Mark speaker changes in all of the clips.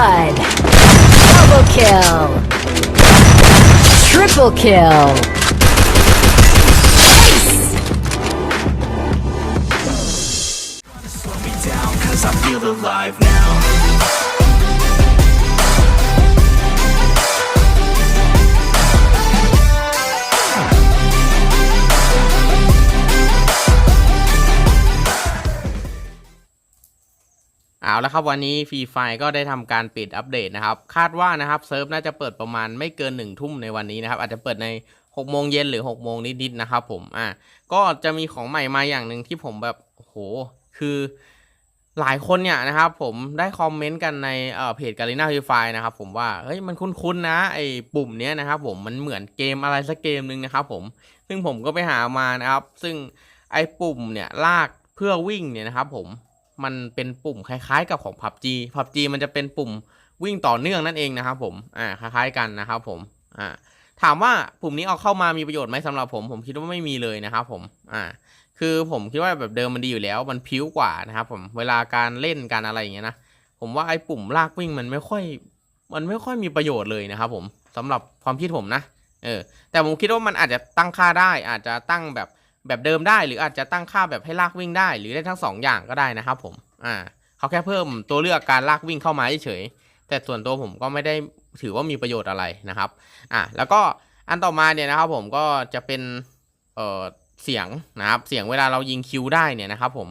Speaker 1: blood. Double kill. Triple kill. Ace.
Speaker 2: เอาแล้วครับวันนี้ฟรีไฟก็ได้ทำการปิดอัปเดตนะครับ คาดว่านะครับเซิร์ฟน่าจะเปิดประมาณไม่เกิน1นึ่ทุ่มในวันนี้นะครับ อาจจะเปิดใน6โมงเย็นหรือ6โมงนิดๆนะครับผมอะก็จะมีของใหม่มาอย่างหนึ่งที่ผมแบบโหคือหลายคนเนี่ยนะครับผมได้คอมเมนต์กันในเเพจการีนาฟรีไฟนะครับผมว่าเฮ้ยมันคุ้นๆนะไอ้ปุ่มเนี้ยนะครับผมมันเหมือนเกมอะไรสักเกมหนึ่งนะครับผมซึ่งผมก็ไปหามานะครับ ซึ่งไอ้ปุ่มเนี่ยลากเพื่อวิ่งเนี่ยนะครับผม มันเป็นปุ่มคล้ายๆ กับของ PUBG PUBG มันจะเป็นปุ่มวิ่งต่อเนื่องนั่นเองนะครับผมอ่าคล้ายๆกันนะครับผมอ่าถามว่าปุ่มนี้เอาเข้ามามีประโยชน์ไหมสำหรับผม ผมคิดว่าไม่มีเลยนะครับผมอ่าคือผมคิดว่าแบบเดิมมันดีอยู่แล้ว มันพิ้วกว่านะครับผมเวลาการเล่นการอะไรอย่างเงี้ยนะผมว่าไอ้ปุ่มลากวิ่งมันไม่ค่อย มันไม่ค่อยมีประโยชน์เลยนะครับผมสำหรับความคิดผมนะเออแต่ผมคิดว่ามันอาจจะตั้งค่าได้อาจจะตั้งแบบ แบบเดิมได้ หรืออาจจะตั้งค่าแบบให้ลากวิ่งได้ หรือได้ทั้งสองอย่างก็ได้นะครับผมอ่าเขาแค่เพิ่มตัวเลือกการลากวิ่งเข้ามาเฉยแต่ส่วนตัวผมก็ไม่ได้ถือว่ามีประโยชน์อะไรนะครับอ่าแล้วก็อันต่อมาเนี่ยนะครับผมก็จะเป็นเอ่อเสียงนะครับเสียงเวลาเรายิงคิวได้เนี่ยนะครับผม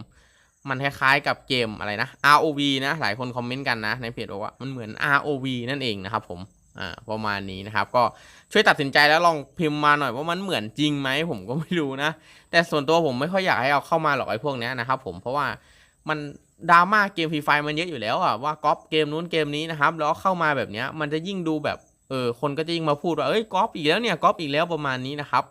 Speaker 2: มันคล้ายๆกับเกมอะไรนะ ROV นะหลายคนคอมเมนต์กันนะในเพจบอกว่ามันเหมือน ROV นั่นเองนะครับผม อ่าประมาณนี้นะครับ ก็ช่วยตัดสินใจแล้วลองพิมพ์มาหน่อยว่ามันเหมือนจริงไหมผมก็ไม่รู้นะ แต่ส่วนตัวผมไม่ค่อยอยากให้เอาเข้ามาหรอกไอ้พวกนี้นะครับผมเพราะว่ามันดราม่าเกมฟรีไฟมันเยอะอยู่แล้วอะว่าก๊อปเกมนู้นเกมนี้นะครับแล้วเข้ามาแบบนี้มันจะยิ่งดูแบบเออคนก็จะยิ่งมาพูดว่าเอ้ยก๊อปอีกแล้วเนี่ยก๊อปอีกแล้วประมาณนี้นะครับ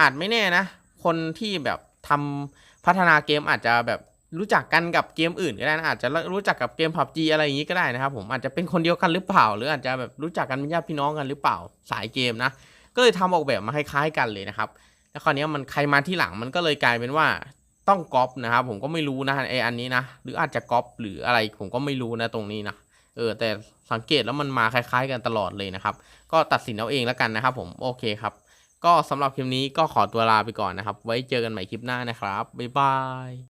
Speaker 2: อาจไม่แน่นะ คนที่แบบทำพัฒนาเกมอาจจะแบบ รู้จักกันกับเกมอื่นก็ได้นะอาจจะรู้จักกับเกม PUBG อะไรอย่างนี้ก็ได้นะครับผมอาจจะเป็นคนเดียวกันหรือเปล่า หรืออาจจะแบบรู้จักกันเป็นญาติพี่น้องกันหรือเปล่าสายเกมนะก็เลยทำออกแบบมาคล้ายๆกันเลยนะครับแล้วคราวนี้มันใครมาที่หลังมันก็เลยกลายเป็นว่าต้องก๊อปนะครับผมก็ไม่รู้นะไออันนี้นะหรืออาจจะก๊อปหรืออะไรผมก็ไม่รู้นะตรงนี้นะเออแต่สังเกตแล้วมันมาคล้าย ๆ กันตลอดเลยนะครับ ก็ตัดสินเอาเองแล้วกันนะครับ ผมโอเคครับ ก็สำหรับคลิปนี้ก็ขอตัวลาไปก่อนนะครับ ไว้เจอกันใหม่คลิปหน้านะครับบ๊ายบาย